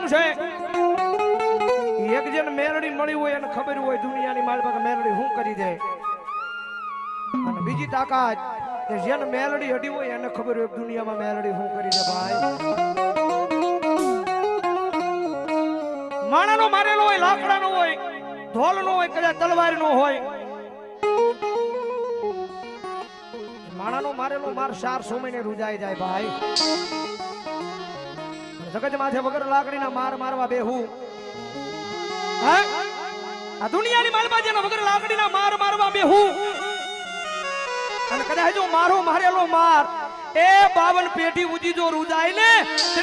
આકાશ છે. એક જણ મેરડી મળી હોય એને ખબર હોય દુનિયાની મારી પાસે મેરડી શું કરી દે? અને બીજી તાકાત કે જેને મેલડી હડી હોય એને ખબર હોય દુનિયામાં મેલડી શું કરી દે ભાઈ. માણાનો મારેલો હોય, લાકડાનો હોય, ઢોલનો હોય, કદાચ તલવારનો હોય. માણાનો મારેલો માર ચાર સો મહિને રૂજાઈ જાય ભાઈ. જગત માથે વગર લાકડીના માર મારવા બેહું. હે? આ દુનિયાની માલમાં જેના વગર લાકડીના માર મારવા બેહું. અને કદાચ જો મારો મારેલો માર એ બાવન પેટી ઉજી જો રૂજાય ને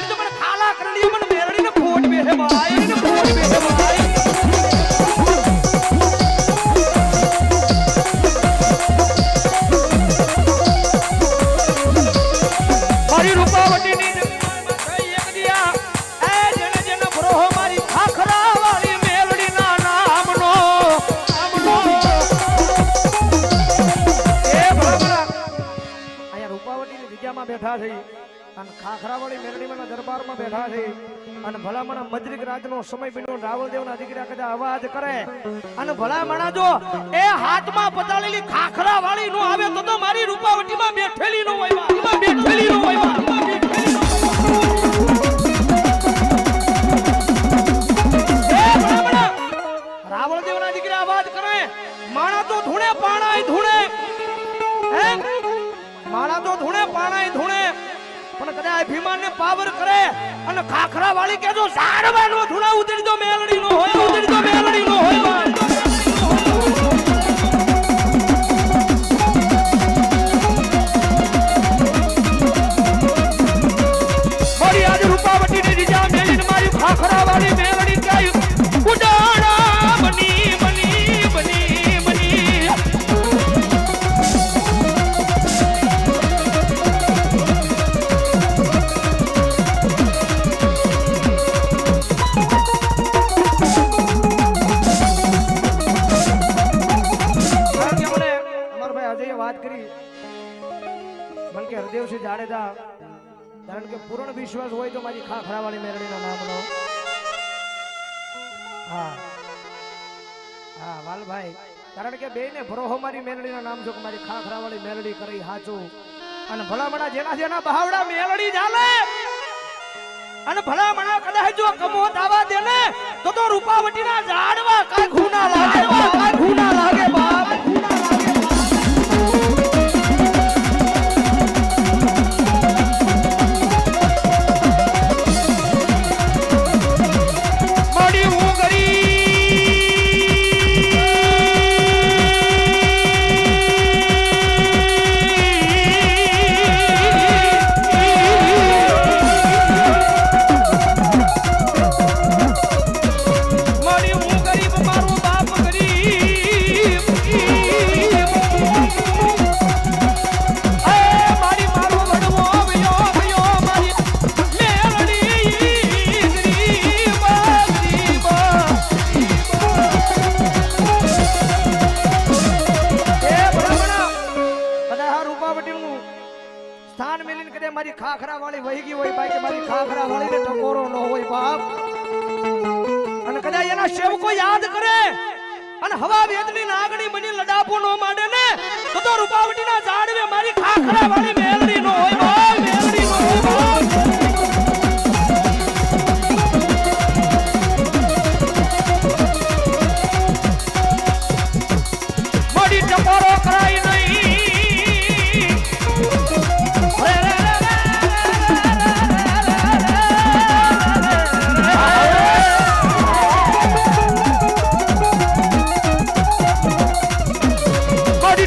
તો મને ખાલા કરડી મને મેરડી ને ખોટ બેસે ભાઈ. બેઠા છે. અને ખાખરાવાળી મેરડીમાંના દરબારમાં બેઠા છે. અને ભલામણા મદ્રિક રાજનો સમય બન્યો રાવળદેવના દીકરા કદા અવાજ કરે. અને ભલામણા જો એ હાથમાં પતાળેલી ખાખરા વાળી નો આવે તો તો મારી રૂપાવટીમાં બેઠેલી નો હોય. બેઠેલી નો હોય. બા. એમાં બેઠેલી નો હોય. એ ભલામણા, રાવળદેવના દીકરા અવાજ કરે. માણા તો ધૂણે પાણાય ધૂણે. માણા તો ધૂણે પાણાય ધૂણે. પણ કદાચ ભીમાન ને પાવર કરે અને ખાખરા વાળી કેજો સારવાનો ધૂણા ઉતરી દો મેલડી નો હોય, ઉતરી દો મેલડી નો હોય. વાત કરી. મને કે હરદેવસિંહ જાડેજા, કારણ કે પૂર્ણ વિશ્વાસ હોય તો મારી ખાખરાવાળી મેરડીના નામનો હા. હા, વાલભાઈ, કારણ કે બેયને ભરોહો મારી મેરડીના નામ જો કે મારી ખાખરાવાળી મેરડી કરી હાચું. અને ભલામણા જેના જેના બહાવડા મેરડી ચાલે અને ભલામણા કદાચ જો કમોત આવા દે ને તો તો રૂપાવટીના ઝાડવા કાંઈ ખૂના મેલીને કરે મારી ખાખરા વાળી વહી ગઈ હોય બાકી મારી ખાખરા વાળી ને ટકોરો ન હોય બાપ. અને કદાચ એના સેવકો યાદ કરે અને હવા વેદની નાગણી બની લડાપો નો માંડે ને, તો રૂપાવટીના ઝાડવે મારી ખાખરા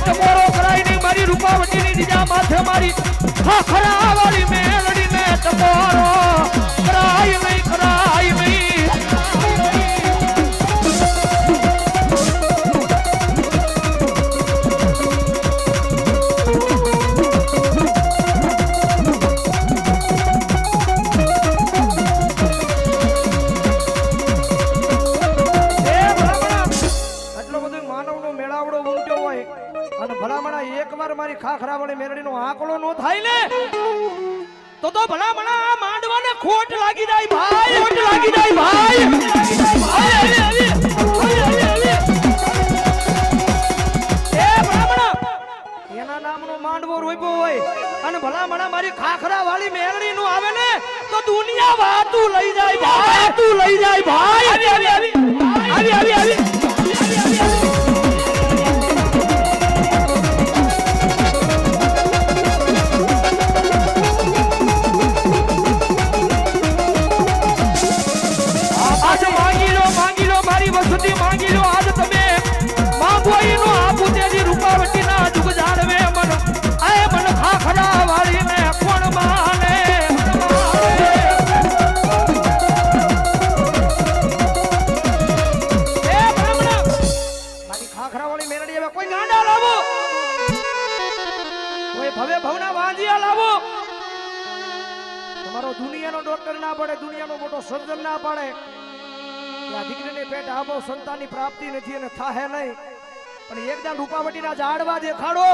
મારી ટકોરો કરાય નહીં, મારી રૂપાવટીની દીજા માથે મારી ખાખરા વાળી મેલડી ને ટકોરો કરાય નહીં. એકવાર મારી ખાખરા વાળી મેરડીનો આંકડો નો થાય ને? તો તો ભલામણા આ માંડવાને ખોટ લાગી જાય ભાઈ, ખોટ લાગી જાય ભાઈ. ભલા ખાખરા વાળી મેલડી નું આવે ને, તો દુનિયા વાતું લઈ જાય ભાઈ તું લઈ જાય ભાઈ. ભવના લાવો. તમારો દુનિયાનો ડોક્ટર ના પડે, દુનિયાનો મોટો સર્જન ના પડે. આ દીકરીને પેટ આપો સંતાનની પ્રાપ્તિ નથી અને થાહે નહીં. પણ એકદમ રૂપાવટીના ઝાડવા દેખાડો.